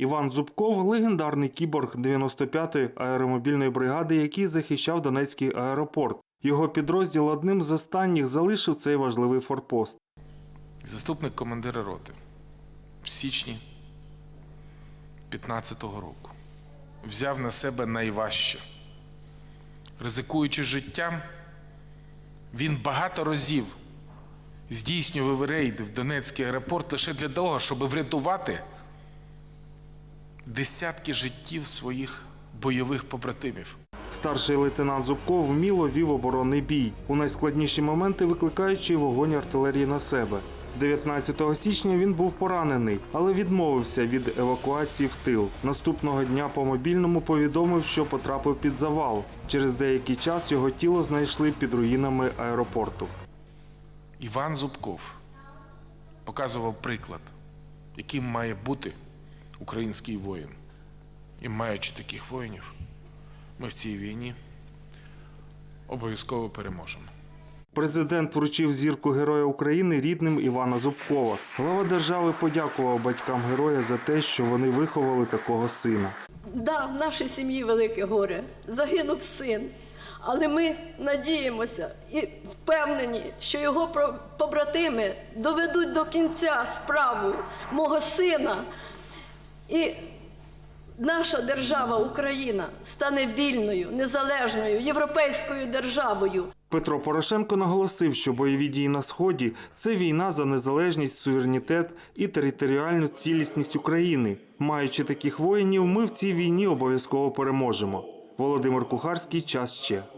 Іван Зубков легендарний кіборг 95-ї аеромобільної бригади, який захищав Донецький аеропорт. Його підрозділ одним з останніх залишив цей важливий форпост. заступник командира роти в січні 15-го року взяв на себе найважче. Ризикуючи життям, він багато разів здійснював рейди в Донецький аеропорт лише для того, щоб врятувати десятки життів своїх бойових побратимів. Старший лейтенант Зубков вміло вів оборонний бій, у найскладніші моменти викликаючи вогонь артилерії на себе. 19 січня він був поранений, але відмовився від евакуації в тил. Наступного дня по мобільному повідомив, що потрапив під завал. Через деякий час його тіло знайшли під руїнами аеропорту. Іван Зубков показував приклад, яким має бути український воїн. І маючи таких воїнів, ми в цій війні обов'язково переможемо. Президент вручив зірку Героя України рідним Івана Зубкова. Глава держави подякував батькам героя за те, що вони виховали такого сина. Да, в нашій сім'ї велике горе. Загинув син. Але ми надіємося і впевнені, що його про- побратими доведуть до кінця справу мого сина. І наша держава Україна стане вільною, незалежною європейською державою. Петро Порошенко наголосив, що бойові дії на сході це війна за незалежність, суверенітет і територіальну цілісність України. Маючи таких воїнів, ми в цій війні обов'язково переможемо. Володимир Кухарський час ще.